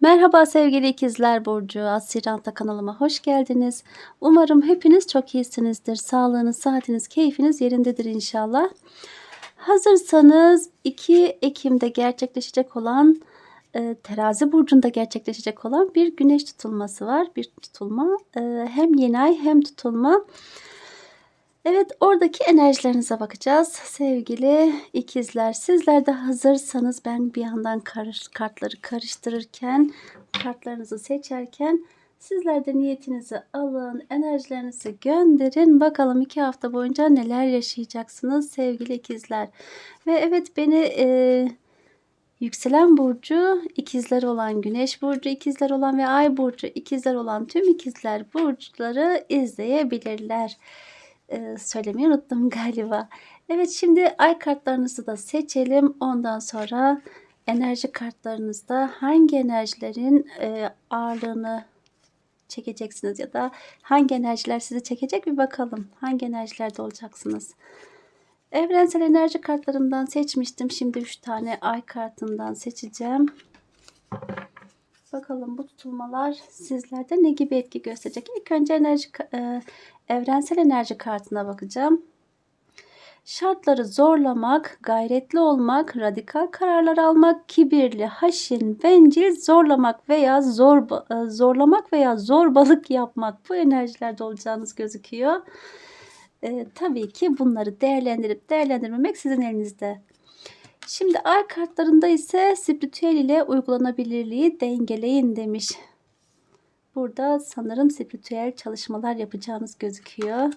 Merhaba sevgili ikizler Burcu, Asiranta kanalıma hoş geldiniz. Umarım hepiniz çok iyisinizdir. Sağlığınız, saatiniz, keyfiniz yerindedir inşallah. Hazırsanız 2 Ekim'de gerçekleşecek olan e, terazi burcunda gerçekleşecek olan bir güneş tutulması var. Bir tutulma e, hem yeni ay hem tutulma. Evet oradaki enerjilerinize bakacağız sevgili ikizler. Sizler de hazırsanız ben bir yandan karış, kartları karıştırırken kartlarınızı seçerken sizler de niyetinizi alın enerjilerinizi gönderin. Bakalım iki hafta boyunca neler yaşayacaksınız sevgili ikizler. Ve evet beni e, yükselen burcu ikizler olan güneş burcu ikizler olan ve ay burcu ikizler olan tüm ikizler burçları izleyebilirler e, söylemeyi unuttum galiba. Evet şimdi ay kartlarınızı da seçelim. Ondan sonra enerji kartlarınızda hangi enerjilerin e, ağırlığını çekeceksiniz ya da hangi enerjiler sizi çekecek bir bakalım. Hangi enerjilerde olacaksınız? Evrensel enerji kartlarımdan seçmiştim. Şimdi 3 tane ay kartından seçeceğim. Bakalım bu tutulmalar sizlerde ne gibi etki gösterecek? İlk önce enerji e, evrensel enerji kartına bakacağım. Şartları zorlamak, gayretli olmak, radikal kararlar almak, kibirli, haşin, bencil, zorlamak veya zor e, zorlamak veya zorbalık yapmak bu enerjilerde olacağınız gözüküyor. E, tabii ki bunları değerlendirip değerlendirmemek sizin elinizde. Şimdi ay kartlarında ise spiritüel ile uygulanabilirliği dengeleyin demiş. Burada sanırım spiritüel çalışmalar yapacağınız gözüküyor.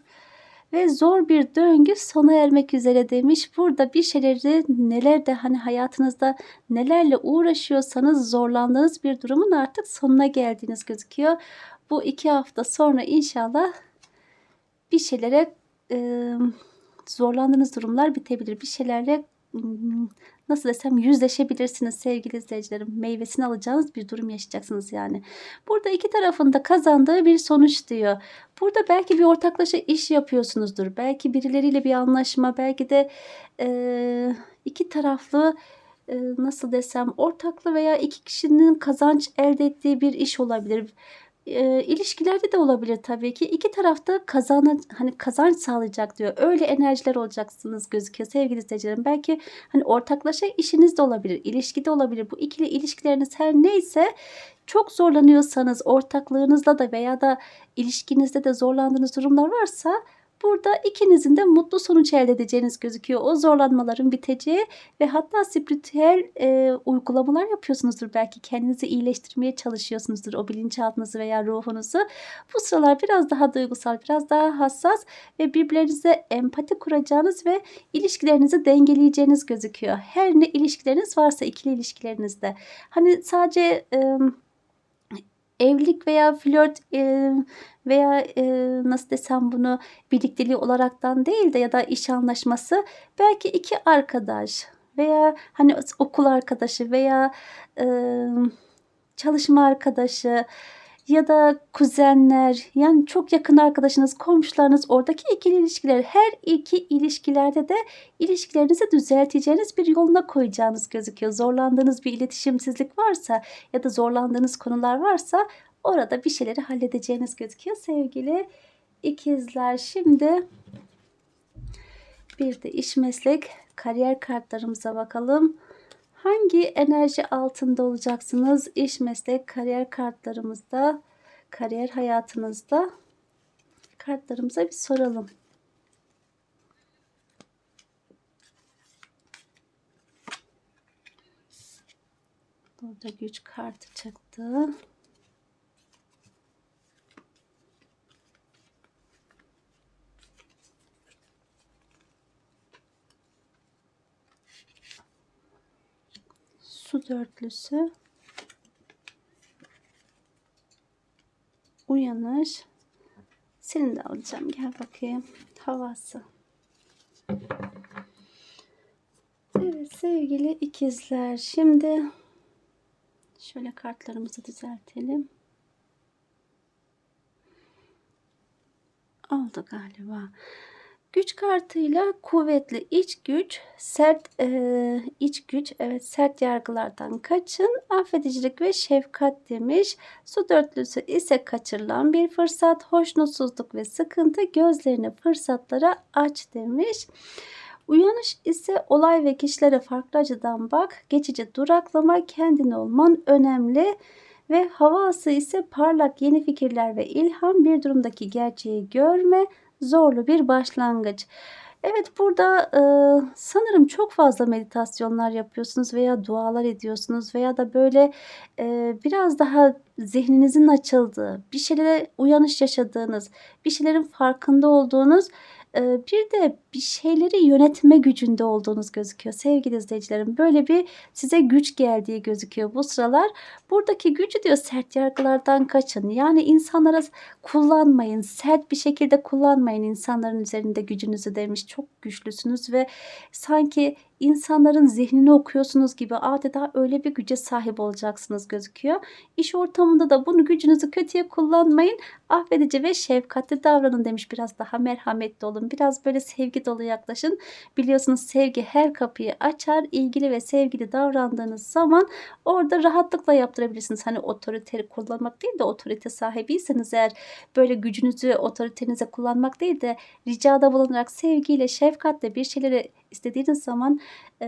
Ve zor bir döngü sona ermek üzere demiş. Burada bir şeyleri neler de hani hayatınızda nelerle uğraşıyorsanız zorlandığınız bir durumun artık sonuna geldiğiniz gözüküyor. Bu iki hafta sonra inşallah bir şeylere e, zorlandığınız durumlar bitebilir. Bir şeylerle nasıl desem yüzleşebilirsiniz sevgili izleyicilerim. Meyvesini alacağınız bir durum yaşayacaksınız yani. Burada iki tarafında kazandığı bir sonuç diyor. Burada belki bir ortaklaşa iş yapıyorsunuzdur. Belki birileriyle bir anlaşma, belki de e, iki taraflı e, nasıl desem ortaklı veya iki kişinin kazanç elde ettiği bir iş olabilir e, ilişkilerde de olabilir tabii ki. İki tarafta kazan hani kazanç sağlayacak diyor. Öyle enerjiler olacaksınız gözüküyor sevgili izleyicilerim. Belki hani ortaklaşa işiniz de olabilir, ilişkide olabilir. Bu ikili ilişkileriniz her neyse çok zorlanıyorsanız ortaklığınızda da veya da ilişkinizde de zorlandığınız durumlar varsa Burada ikinizin de mutlu sonuç elde edeceğiniz gözüküyor. O zorlanmaların biteceği ve hatta spiritüel e, uygulamalar yapıyorsunuzdur. Belki kendinizi iyileştirmeye çalışıyorsunuzdur o bilinçaltınızı veya ruhunuzu. Bu sıralar biraz daha duygusal, biraz daha hassas ve birbirlerinize empati kuracağınız ve ilişkilerinizi dengeleyeceğiniz gözüküyor. Her ne ilişkileriniz varsa ikili ilişkilerinizde. Hani sadece... E, evlilik veya flört e, veya e, nasıl desem bunu birlikteliği olaraktan değil de ya da iş anlaşması belki iki arkadaş veya hani okul arkadaşı veya e, çalışma arkadaşı ya da kuzenler yani çok yakın arkadaşınız, komşularınız oradaki ikili ilişkiler her iki ilişkilerde de ilişkilerinizi düzelteceğiniz bir yoluna koyacağınız gözüküyor. Zorlandığınız bir iletişimsizlik varsa ya da zorlandığınız konular varsa orada bir şeyleri halledeceğiniz gözüküyor sevgili ikizler. Şimdi bir de iş meslek kariyer kartlarımıza bakalım. Hangi enerji altında olacaksınız? İş, meslek, kariyer kartlarımızda, kariyer hayatınızda kartlarımıza bir soralım. Burada güç kartı çıktı. Dörtlüsü. Uyanış seni de alacağım. Gel bakayım. Havası. Evet sevgili ikizler. Şimdi şöyle kartlarımızı düzeltelim. Oldu galiba Güç kartıyla kuvvetli iç güç, sert e, iç güç, evet sert yargılardan kaçın, affedicilik ve şefkat demiş. Su dörtlüsü ise kaçırılan bir fırsat, hoşnutsuzluk ve sıkıntı gözlerini fırsatlara aç demiş. Uyanış ise olay ve kişilere farklı açıdan bak, geçici duraklama, kendin olman önemli. Ve havası ise parlak yeni fikirler ve ilham bir durumdaki gerçeği görme, zorlu bir başlangıç. Evet burada e, sanırım çok fazla meditasyonlar yapıyorsunuz veya dualar ediyorsunuz veya da böyle e, biraz daha zihninizin açıldığı, bir şeylere uyanış yaşadığınız, bir şeylerin farkında olduğunuz bir de bir şeyleri yönetme gücünde olduğunuz gözüküyor sevgili izleyicilerim. Böyle bir size güç geldiği gözüküyor bu sıralar. Buradaki gücü diyor sert yargılardan kaçın. Yani insanlara kullanmayın. Sert bir şekilde kullanmayın insanların üzerinde gücünüzü demiş. Çok güçlüsünüz ve sanki insanların zihnini okuyorsunuz gibi adeta öyle bir güce sahip olacaksınız gözüküyor. İş ortamında da bunu gücünüzü kötüye kullanmayın. Affedici ve şefkatli davranın demiş. Biraz daha merhametli olun. Biraz böyle sevgi dolu yaklaşın. Biliyorsunuz sevgi her kapıyı açar. İlgili ve sevgili davrandığınız zaman orada rahatlıkla yaptırabilirsiniz. Hani otorite kullanmak değil de otorite sahibiyseniz eğer böyle gücünüzü otoritenize kullanmak değil de ricada bulunarak sevgiyle, şefkatle bir şeyleri istediğiniz zaman e,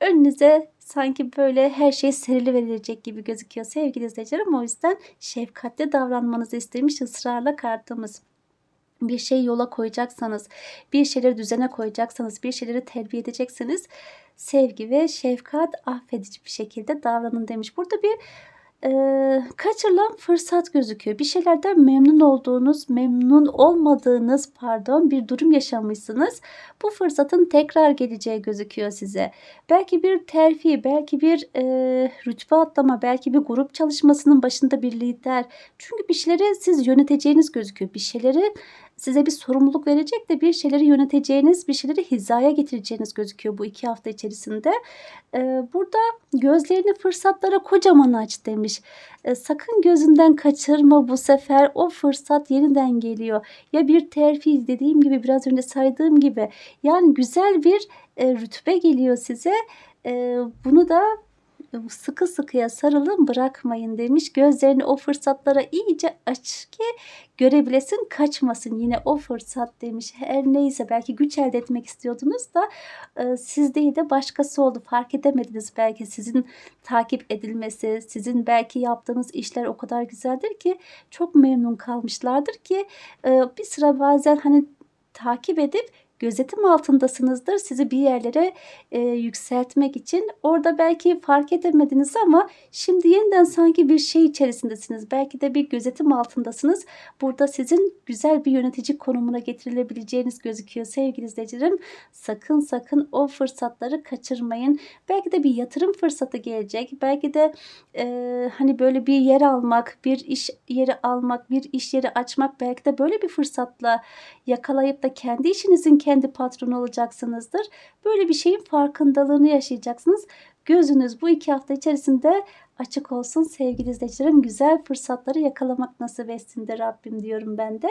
önünüze sanki böyle her şey serili verilecek gibi gözüküyor sevgili izleyicilerim. O yüzden şefkatli davranmanızı istemiş ısrarla kartımız bir şey yola koyacaksanız, bir şeyleri düzene koyacaksanız, bir şeyleri terbiye edeceksiniz. Sevgi ve şefkat affedici bir şekilde davranın demiş. Burada bir e, kaçırılan fırsat gözüküyor. Bir şeylerden memnun olduğunuz, memnun olmadığınız pardon bir durum yaşamışsınız. Bu fırsatın tekrar geleceği gözüküyor size. Belki bir terfi, belki bir e, rütbe atlama, belki bir grup çalışmasının başında bir lider. Çünkü bir şeyleri siz yöneteceğiniz gözüküyor. Bir şeyleri size bir sorumluluk verecek de bir şeyleri yöneteceğiniz, bir şeyleri hizaya getireceğiniz gözüküyor bu iki hafta içerisinde. Burada gözlerini fırsatlara kocaman aç demiş. Sakın gözünden kaçırma bu sefer o fırsat yeniden geliyor. Ya bir terfi dediğim gibi biraz önce saydığım gibi yani güzel bir rütbe geliyor size. Bunu da sıkı sıkıya sarılın bırakmayın demiş. Gözlerini o fırsatlara iyice aç ki görebilesin kaçmasın yine o fırsat demiş. Her neyse belki güç elde etmek istiyordunuz da e, siz değil de başkası oldu fark edemediniz belki sizin takip edilmesi sizin belki yaptığınız işler o kadar güzeldir ki çok memnun kalmışlardır ki e, bir sıra bazen hani takip edip gözetim altındasınızdır. Sizi bir yerlere e, yükseltmek için. Orada belki fark edemediniz ama şimdi yeniden sanki bir şey içerisindesiniz. Belki de bir gözetim altındasınız. Burada sizin güzel bir yönetici konumuna getirilebileceğiniz gözüküyor sevgili izleyicilerim. Sakın sakın o fırsatları kaçırmayın. Belki de bir yatırım fırsatı gelecek. Belki de e, hani böyle bir yer almak, bir iş yeri almak, bir iş yeri açmak belki de böyle bir fırsatla yakalayıp da kendi işinizin kendi patronu olacaksınızdır. Böyle bir şeyin farkındalığını yaşayacaksınız. Gözünüz bu iki hafta içerisinde açık olsun sevgili izleyicilerim. Güzel fırsatları yakalamak nasip etsin de Rabbim diyorum ben de.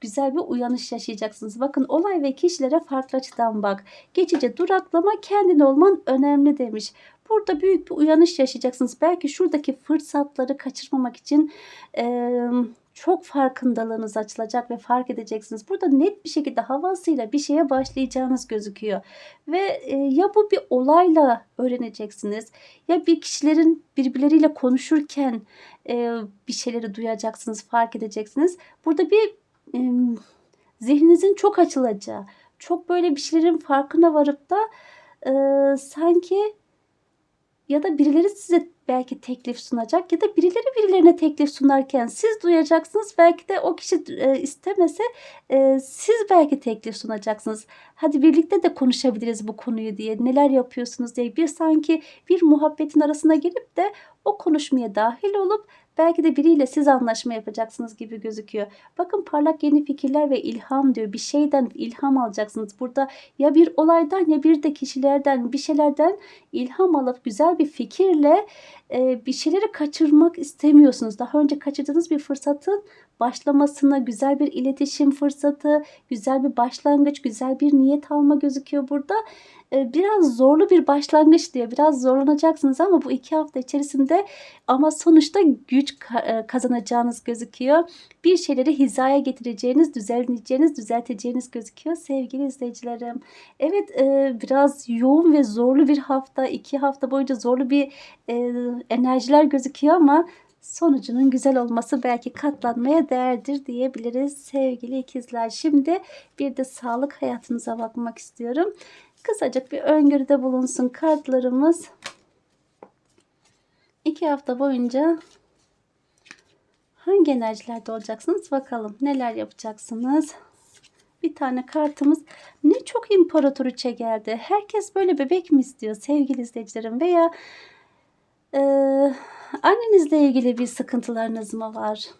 Güzel bir uyanış yaşayacaksınız. Bakın olay ve kişilere farklı açıdan bak. Geçici duraklama kendin olman önemli demiş. Burada büyük bir uyanış yaşayacaksınız. Belki şuradaki fırsatları kaçırmamak için... Ee, çok farkındalığınız açılacak ve fark edeceksiniz. Burada net bir şekilde havasıyla bir şeye başlayacağınız gözüküyor. Ve e, ya bu bir olayla öğreneceksiniz ya bir kişilerin birbirleriyle konuşurken e, bir şeyleri duyacaksınız, fark edeceksiniz. Burada bir e, zihninizin çok açılacağı, çok böyle bir şeylerin farkına varıp da e, sanki ya da birileri size belki teklif sunacak ya da birileri birilerine teklif sunarken siz duyacaksınız. Belki de o kişi e, istemese e, siz belki teklif sunacaksınız. Hadi birlikte de konuşabiliriz bu konuyu diye. Neler yapıyorsunuz diye bir sanki bir muhabbetin arasına girip de o konuşmaya dahil olup Belki de biriyle siz anlaşma yapacaksınız gibi gözüküyor. Bakın parlak yeni fikirler ve ilham diyor. Bir şeyden ilham alacaksınız. Burada ya bir olaydan ya bir de kişilerden bir şeylerden ilham alıp güzel bir fikirle e, bir şeyleri kaçırmak istemiyorsunuz. Daha önce kaçırdığınız bir fırsatın başlamasına, güzel bir iletişim fırsatı, güzel bir başlangıç, güzel bir niyet alma gözüküyor burada. E, biraz zorlu bir başlangıç diyor. Biraz zorlanacaksınız ama bu iki hafta içerisinde ama sonuçta güç e, kazanacağınız gözüküyor. Bir şeyleri hizaya getireceğiniz, düzenleyeceğiniz, düzelteceğiniz gözüküyor sevgili izleyicilerim. Evet e, biraz yoğun ve zorlu bir hafta, iki hafta boyunca zorlu bir enerjiler gözüküyor ama sonucunun güzel olması belki katlanmaya değerdir diyebiliriz sevgili ikizler. Şimdi bir de sağlık hayatınıza bakmak istiyorum. Kısacık bir öngörüde bulunsun kartlarımız. İki hafta boyunca hangi enerjilerde olacaksınız bakalım. Neler yapacaksınız? Bir tane kartımız ne çok imparatoriçe geldi. Herkes böyle bebek mi istiyor sevgili izleyicilerim veya e, annenizle ilgili bir sıkıntılarınız mı var?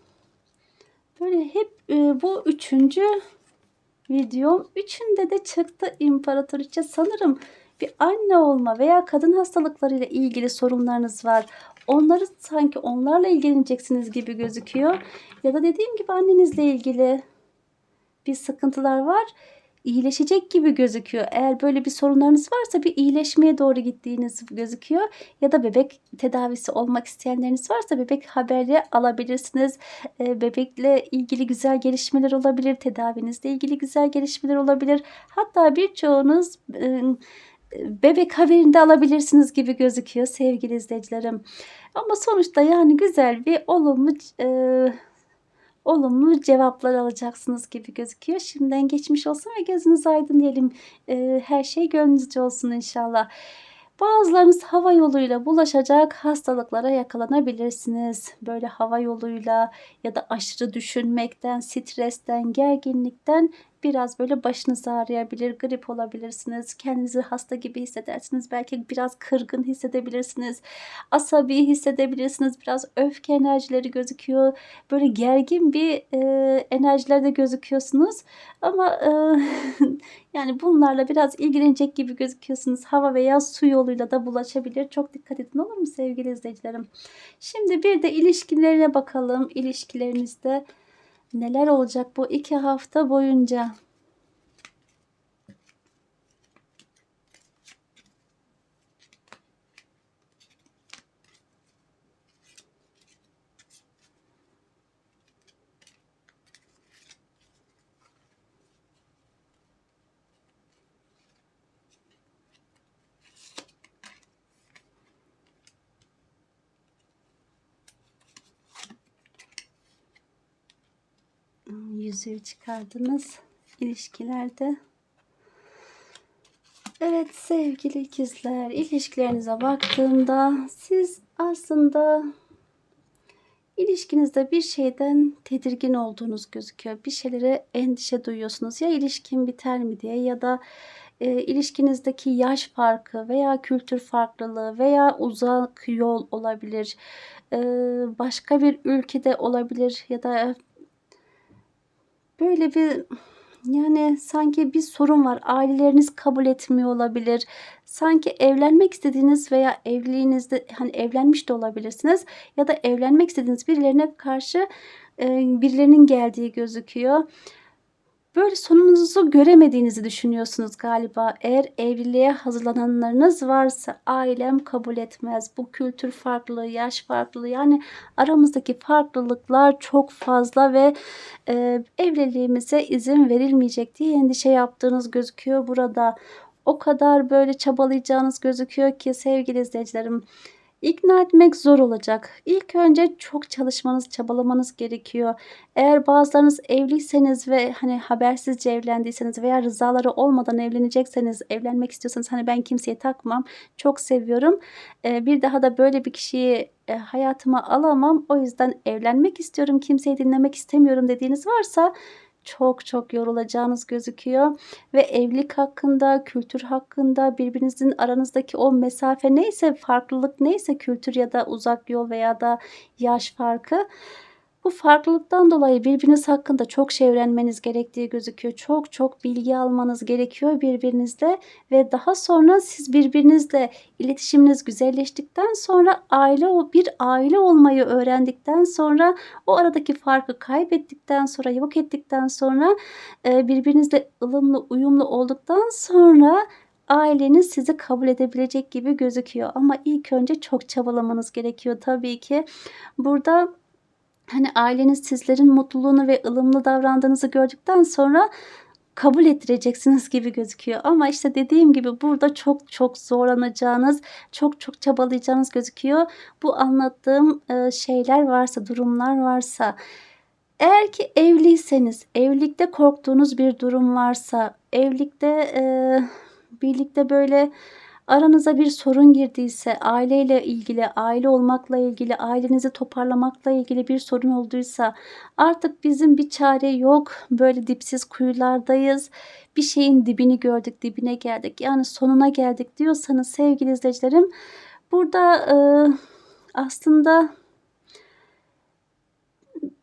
Böyle hep e, bu üçüncü videom. Üçünde de çıktı imparatoriçe. Sanırım bir anne olma veya kadın hastalıklarıyla ilgili sorunlarınız var. Onları sanki onlarla ilgileneceksiniz gibi gözüküyor. Ya da dediğim gibi annenizle ilgili bir sıkıntılar var iyileşecek gibi gözüküyor. Eğer böyle bir sorunlarınız varsa bir iyileşmeye doğru gittiğiniz gözüküyor. Ya da bebek tedavisi olmak isteyenleriniz varsa bebek haberi alabilirsiniz. Ee, bebekle ilgili güzel gelişmeler olabilir. Tedavinizle ilgili güzel gelişmeler olabilir. Hatta birçoğunuz e, bebek haberinde alabilirsiniz gibi gözüküyor sevgili izleyicilerim. Ama sonuçta yani güzel bir olumlu e, olumlu cevaplar alacaksınız gibi gözüküyor. Şimdiden geçmiş olsun ve gözünüz aydın diyelim. E, her şey gönlünüzce olsun inşallah. Bazılarınız hava yoluyla bulaşacak hastalıklara yakalanabilirsiniz. Böyle hava yoluyla ya da aşırı düşünmekten, stresten, gerginlikten biraz böyle başınız ağrıyabilir, grip olabilirsiniz. Kendinizi hasta gibi hissedersiniz. Belki biraz kırgın hissedebilirsiniz. Asabi hissedebilirsiniz. Biraz öfke enerjileri gözüküyor. Böyle gergin bir e, enerjilerde gözüküyorsunuz. Ama e, yani bunlarla biraz ilgilenecek gibi gözüküyorsunuz. Hava veya su yoluyla da bulaşabilir. Çok dikkat edin olur mu sevgili izleyicilerim? Şimdi bir de ilişkilerine bakalım. İlişkilerinizde neler olacak bu iki hafta boyunca? Yüzüğü çıkardınız ilişkilerde. Evet sevgili ikizler ilişkilerinize baktığımda siz aslında ilişkinizde bir şeyden tedirgin olduğunuz gözüküyor. Bir şeylere endişe duyuyorsunuz. Ya ilişkin biter mi diye ya da e, ilişkinizdeki yaş farkı veya kültür farklılığı veya uzak yol olabilir. E, başka bir ülkede olabilir ya da böyle bir yani sanki bir sorun var. Aileleriniz kabul etmiyor olabilir. Sanki evlenmek istediğiniz veya evliliğinizde hani evlenmiş de olabilirsiniz ya da evlenmek istediğiniz birilerine karşı birilerinin geldiği gözüküyor. Böyle sonunuzu göremediğinizi düşünüyorsunuz galiba. Eğer evliliğe hazırlananlarınız varsa ailem kabul etmez. Bu kültür farklılığı, yaş farklılığı yani aramızdaki farklılıklar çok fazla ve e, evliliğimize izin verilmeyecek diye endişe yaptığınız gözüküyor burada. O kadar böyle çabalayacağınız gözüküyor ki sevgili izleyicilerim İkna etmek zor olacak. İlk önce çok çalışmanız, çabalamanız gerekiyor. Eğer bazılarınız evliyseniz ve hani habersizce evlendiyseniz veya rızaları olmadan evlenecekseniz, evlenmek istiyorsanız hani ben kimseye takmam, çok seviyorum. Bir daha da böyle bir kişiyi e, hayatıma alamam. O yüzden evlenmek istiyorum, kimseyi dinlemek istemiyorum dediğiniz varsa çok çok yorulacağınız gözüküyor. Ve evlilik hakkında, kültür hakkında, birbirinizin aranızdaki o mesafe neyse, farklılık neyse kültür ya da uzak yol veya da yaş farkı bu farklılıktan dolayı birbiriniz hakkında çok şey öğrenmeniz gerektiği gözüküyor. Çok çok bilgi almanız gerekiyor birbirinizle ve daha sonra siz birbirinizle iletişiminiz güzelleştikten sonra aile bir aile olmayı öğrendikten sonra o aradaki farkı kaybettikten sonra yok ettikten sonra e, birbirinizle ılımlı uyumlu olduktan sonra aileniz sizi kabul edebilecek gibi gözüküyor. Ama ilk önce çok çabalamanız gerekiyor tabii ki. Burada hani aileniz sizlerin mutluluğunu ve ılımlı davrandığınızı gördükten sonra kabul ettireceksiniz gibi gözüküyor. Ama işte dediğim gibi burada çok çok zorlanacağınız, çok çok çabalayacağınız gözüküyor. Bu anlattığım e, şeyler varsa, durumlar varsa eğer ki evliyseniz, evlilikte korktuğunuz bir durum varsa, evlilikte e, birlikte böyle aranıza bir sorun girdiyse, aileyle ilgili, aile olmakla ilgili, ailenizi toparlamakla ilgili bir sorun olduysa, artık bizim bir çare yok, böyle dipsiz kuyulardayız, bir şeyin dibini gördük, dibine geldik, yani sonuna geldik diyorsanız sevgili izleyicilerim, burada e, aslında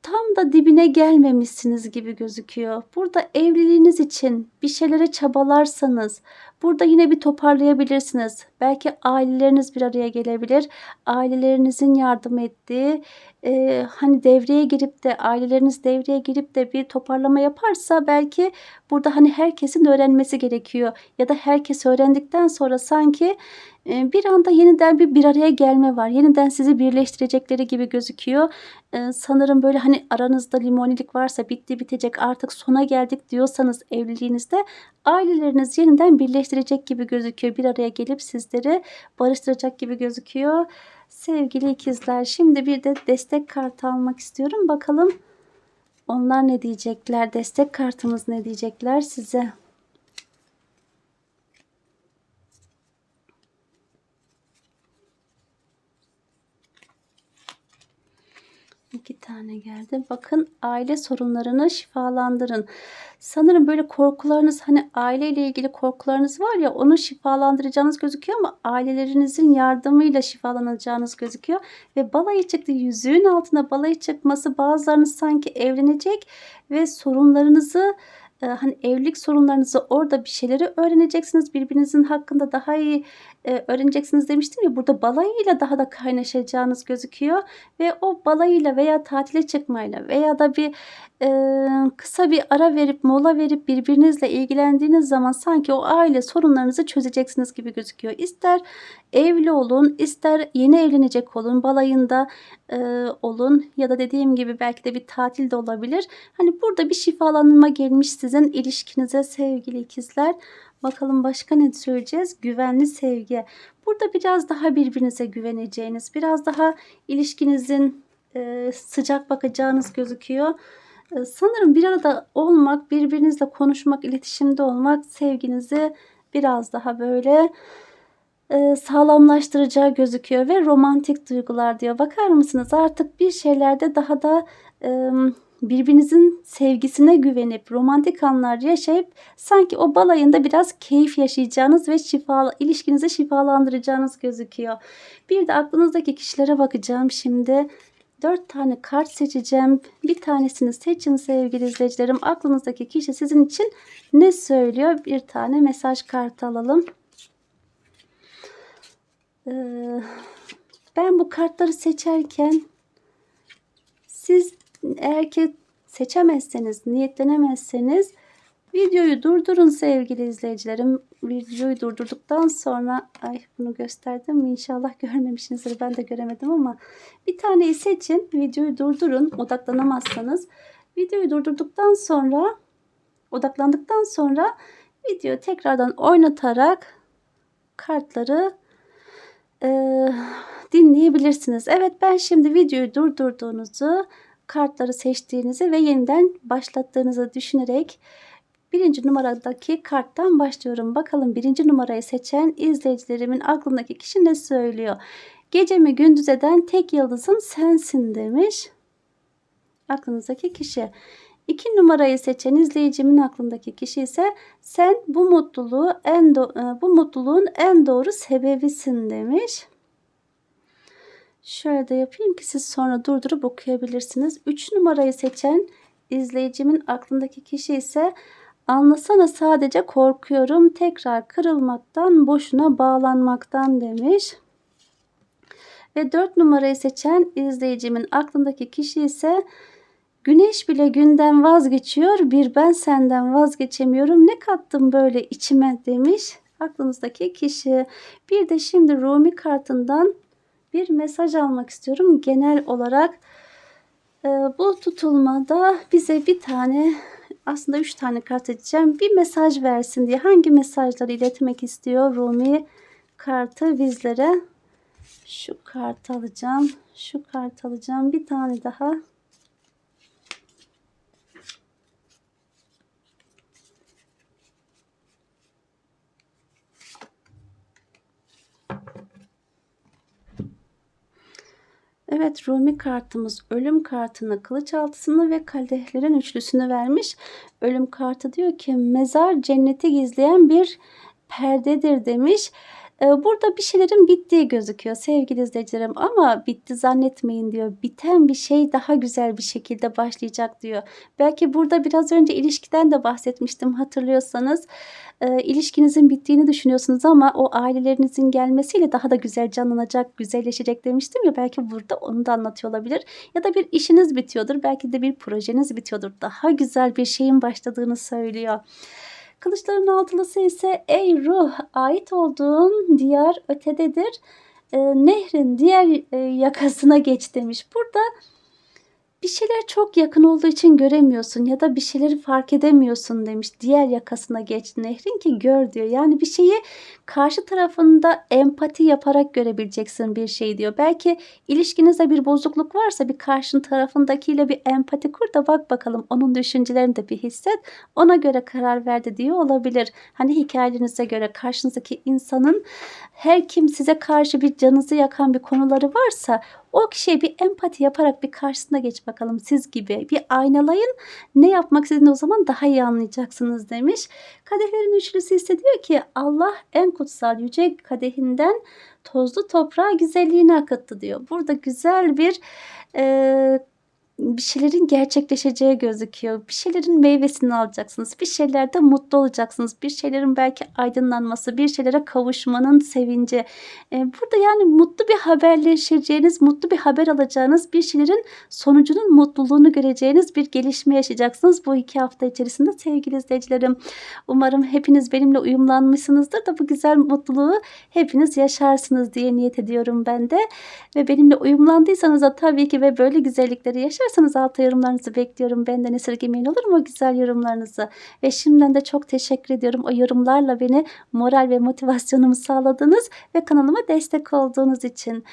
tam da dibine gelmemişsiniz gibi gözüküyor. Burada evliliğiniz için bir şeylere çabalarsanız burada yine bir toparlayabilirsiniz. Belki aileleriniz bir araya gelebilir. Ailelerinizin yardım ettiği e, hani devreye girip de aileleriniz devreye girip de bir toparlama yaparsa belki burada hani herkesin öğrenmesi gerekiyor. Ya da herkes öğrendikten sonra sanki e, bir anda yeniden bir bir araya gelme var. Yeniden sizi birleştirecekleri gibi gözüküyor. E, sanırım böyle hani aranızda limonilik varsa bitti bitecek artık sona geldik diyorsanız evliliğinizde aileleriniz yeniden birleştirecek gibi gözüküyor. Bir araya gelip sizleri barıştıracak gibi gözüküyor. Sevgili ikizler şimdi bir de destek kartı almak istiyorum. Bakalım onlar ne diyecekler? Destek kartımız ne diyecekler size? İki tane geldi. Bakın aile sorunlarını şifalandırın. Sanırım böyle korkularınız hani aileyle ilgili korkularınız var ya onu şifalandıracağınız gözüküyor ama ailelerinizin yardımıyla şifalanacağınız gözüküyor. Ve balayı çıktı. Yüzüğün altına balayı çıkması bazılarınız sanki evlenecek ve sorunlarınızı e, hani evlilik sorunlarınızı orada bir şeyleri öğreneceksiniz. Birbirinizin hakkında daha iyi e, öğreneceksiniz demiştim ya burada balayıyla daha da kaynaşacağınız gözüküyor ve o balayıyla veya tatile çıkmayla veya da bir e, kısa bir ara verip mola verip birbirinizle ilgilendiğiniz zaman sanki o aile sorunlarınızı çözeceksiniz gibi gözüküyor. İster evli olun, ister yeni evlenecek olun, balayında e, olun ya da dediğim gibi belki de bir tatil de olabilir. Hani burada bir şifalanma gelmiş sizin ilişkinize sevgili ikizler. Bakalım başka ne söyleyeceğiz? Güvenli sevgi. Burada biraz daha birbirinize güveneceğiniz, biraz daha ilişkinizin e, sıcak bakacağınız gözüküyor. E, sanırım bir arada olmak, birbirinizle konuşmak, iletişimde olmak sevginizi biraz daha böyle e, sağlamlaştıracağı gözüküyor ve romantik duygular diyor. Bakar mısınız artık bir şeylerde daha da e, birbirinizin sevgisine güvenip romantik anlar yaşayıp sanki o balayında biraz keyif yaşayacağınız ve şifa ilişkinizi şifalandıracağınız gözüküyor. Bir de aklınızdaki kişilere bakacağım şimdi. Dört tane kart seçeceğim. Bir tanesini seçin sevgili izleyicilerim. Aklınızdaki kişi sizin için ne söylüyor? Bir tane mesaj kartı alalım. Ee, ben bu kartları seçerken siz eğer ki seçemezseniz, niyetlenemezseniz videoyu durdurun sevgili izleyicilerim. Videoyu durdurduktan sonra ay bunu gösterdim inşallah görmemişsinizdir ben de göremedim ama bir taneyi seçin videoyu durdurun odaklanamazsanız videoyu durdurduktan sonra odaklandıktan sonra videoyu tekrardan oynatarak kartları e, dinleyebilirsiniz. Evet ben şimdi videoyu durdurduğunuzu kartları seçtiğinizi ve yeniden başlattığınızı düşünerek birinci numaradaki karttan başlıyorum. Bakalım birinci numarayı seçen izleyicilerimin aklındaki kişi ne söylüyor? Gecemi gündüz eden tek yıldızım sensin demiş. Aklınızdaki kişi. 2 numarayı seçen izleyicimin aklındaki kişi ise sen bu mutluluğu en e, bu mutluluğun en doğru sebebisin demiş. Şöyle de yapayım ki siz sonra durdurup okuyabilirsiniz. 3 numarayı seçen izleyicimin aklındaki kişi ise anlasana sadece korkuyorum tekrar kırılmaktan boşuna bağlanmaktan demiş. Ve 4 numarayı seçen izleyicimin aklındaki kişi ise Güneş bile günden vazgeçiyor, bir ben senden vazgeçemiyorum. Ne kattım böyle içime demiş aklınızdaki kişi. Bir de şimdi Rumi kartından bir mesaj almak istiyorum. Genel olarak e, bu tutulmada bize bir tane aslında üç tane kart edeceğim. Bir mesaj versin diye hangi mesajları iletmek istiyor Rumi kartı bizlere? Şu kart alacağım. Şu kart alacağım. Bir tane daha. Evet Rumi kartımız ölüm kartını, kılıç altısını ve kadehlerin üçlüsünü vermiş. Ölüm kartı diyor ki mezar cenneti gizleyen bir perdedir demiş. Ee, Burada bir şeylerin bittiği gözüküyor sevgili izleyicilerim ama bitti zannetmeyin diyor. Biten bir şey daha güzel bir şekilde başlayacak diyor. Belki burada biraz önce ilişkiden de bahsetmiştim hatırlıyorsanız. Ee, ilişkinizin bittiğini düşünüyorsunuz ama o ailelerinizin gelmesiyle daha da güzel canlanacak, güzelleşecek demiştim ya. Belki burada onu da anlatıyor olabilir. Ya da bir işiniz bitiyordur. Belki de bir projeniz bitiyordur. Daha güzel bir şeyin başladığını söylüyor. Kılıçların altılısı ise ey ruh ait olduğun diyar ötededir. E, nehrin diğer e, yakasına geç demiş. Burada bir şeyler çok yakın olduğu için göremiyorsun ya da bir şeyleri fark edemiyorsun demiş. Diğer yakasına geç nehrin ki gör diyor. Yani bir şeyi karşı tarafında empati yaparak görebileceksin bir şey diyor. Belki ilişkinizde bir bozukluk varsa bir karşın tarafındakiyle bir empati kur da bak bakalım onun düşüncelerini de bir hisset. Ona göre karar verdi diyor olabilir. Hani hikayelerinize göre karşınızdaki insanın her kim size karşı bir canınızı yakan bir konuları varsa o kişiye bir empati yaparak bir karşısına geç bakalım siz gibi. Bir aynalayın. Ne yapmak istediğini o zaman daha iyi anlayacaksınız demiş. Kadehlerin üçlüsü ise diyor ki Allah en kutsal yüce kadehinden tozlu toprağa güzelliğini akıttı diyor. Burada güzel bir e, bir şeylerin gerçekleşeceği gözüküyor. Bir şeylerin meyvesini alacaksınız. Bir şeylerde mutlu olacaksınız. Bir şeylerin belki aydınlanması, bir şeylere kavuşmanın sevinci. Ee, burada yani mutlu bir haberleşeceğiniz, mutlu bir haber alacağınız bir şeylerin sonucunun mutluluğunu göreceğiniz bir gelişme yaşayacaksınız bu iki hafta içerisinde sevgili izleyicilerim. Umarım hepiniz benimle uyumlanmışsınızdır da bu güzel mutluluğu hepiniz yaşarsınız diye niyet ediyorum ben de. Ve benimle uyumlandıysanız da tabii ki ve böyle güzellikleri yaşarsanız alta yorumlarınızı bekliyorum. Benden esirgemeyin olur mu güzel yorumlarınızı? Ve şimdiden de çok teşekkür ediyorum. O yorumlarla beni moral ve motivasyonumu sağladınız ve kanalıma destek olduğunuz için.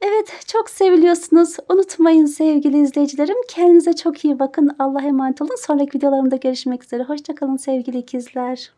Evet çok seviliyorsunuz. Unutmayın sevgili izleyicilerim. Kendinize çok iyi bakın. Allah'a emanet olun. Sonraki videolarımda görüşmek üzere. Hoşçakalın sevgili ikizler.